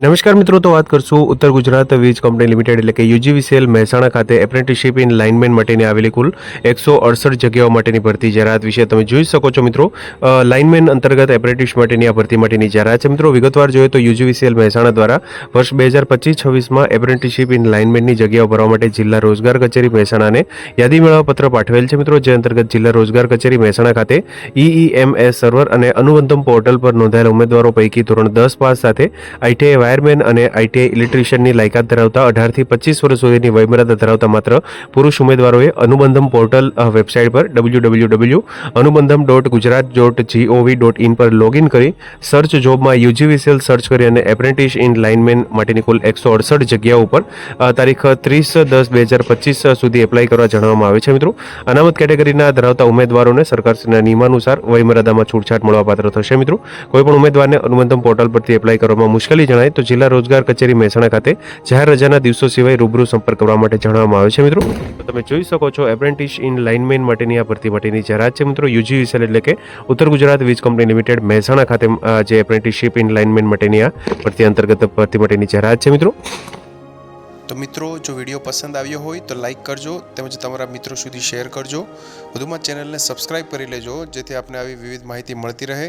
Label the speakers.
Speaker 1: નમસ્કાર મિત્રો, તો વાત કરશું ઉત્તર ગુજરાત વીજ કંપની લિમિટેડ એટલે કે યુજીવીસીએલ મહેસાણા ખાતે એપ્રેન્ટિસશીપ ઇન લાઇનમેન માટેની આવેલી કુલ એકસો અડસઠ જગ્યાઓ માટેની ભરતી જાહેરાત વિશે તમે જોઈ શકો છો મિત્રો. લાઇનમેન અંતર્ગત એપ્રેન્ટિસ માટેની આ ભરતી માટેની જાહેરાત છે મિત્રો. વિગતવાર જોઈએ તો યુજીવીસીએલ મહેસાણા દ્વારા વર્ષ બે હજાર પચીસ છવ્વીસમાં એપ્રેન્ટિસશીપ ઇન લાઇનમેનની જગ્યાઓ ભરવા માટે જિલ્લા રોજગાર કચેરી મહેસાણાને યાદી મેળવવા પત્ર પાઠવેલ છે મિત્રો, જે અંતર્ગત જિલ્લા રોજગાર કચેરી મહેસાણા ખાતે ઈઈએમએસ સર્વર અને અનુબંધમ પોર્ટલ પર નોંધાયેલા ઉમેદવારો પૈકી ધોરણ દસ પાસ સાથે આઈટીઆઈ વાયરમેન અને આઈટીઆઈ ઇલેક્ટ્રિશિયનની લાયકાત ધરાવતા અઢારથી પચીસ વર્ષ સુધીની વયમર્યાદા ધરાવતા માત્ર પુરુષ ઉમેદવારોએ અનુબંધમ પોર્ટલ વેબસાઇટ પર W W W Anubandham dot Gujarat dot G O V dot in પર લોગિન કરી સર્ચ જોબમાં યુજીવીસીએલ સર્ચ કરી અને એપ્રેન્ટિસ ઇન લાઇનમેન માટેની કુલ એકસો અડસઠ જગ્યાઓ ઉપર તારીખ ત્રીસ દસ બે હજાર પચીસ સુધી એપ્લાય કરવા જણાવવામાં આવે છે મિત્રો. અનામત કેટેગરીના ધરાવતા ઉમેદવારોને સરકારશ્રીના નિયમાનુસાર વયમર્યાદામાં છૂટછાટ મળવાપાત્ર થશે મિત્રો. કોઈપણ ઉમેદવારને અનુબંધમ પોર્ટલ પરથી એપ્લાય કરવામાં મુશ્કેલી જણાય તો જિલ્લા રોજગાર કચેરી મહેસાણા ખાતે જાહેર રજાના દિવસો સિવાય રૂબરૂ સંપર્ક કરવા માટે જણાવવામાં આવે છે, મિત્રો. તમે જોઈ શકો છો એપ્રેન્ટિસ ઇન લાઇનમેન માટેની આ ભરતી માટેની જાહેરાત છે, મિત્રો. યુજીવીસેલ એટલે કે ઉત્તર ગુજરાત વીજ કંપની લિમિટેડ મહેસાણા ખાતે જે એપ્રેન્ટિસશીપ ઇન લાઇનમેન માટેની આ ભરતી અંતર્ગત ભરતી માટેની જાહેરાત છે, મિત્રો.
Speaker 2: તો મિત્રો, જો વીડિયો પસંદ આવ્યો હોય તો લાઇક કરજો, તેમજ તમારા મિત્રો સુધી શેર કરજો. વધુમાં ચેનલને સબસ્ક્રાઇબ કરી લેજો, જેથી આપને આવી વિવિધ માહિતી મળતી રહે.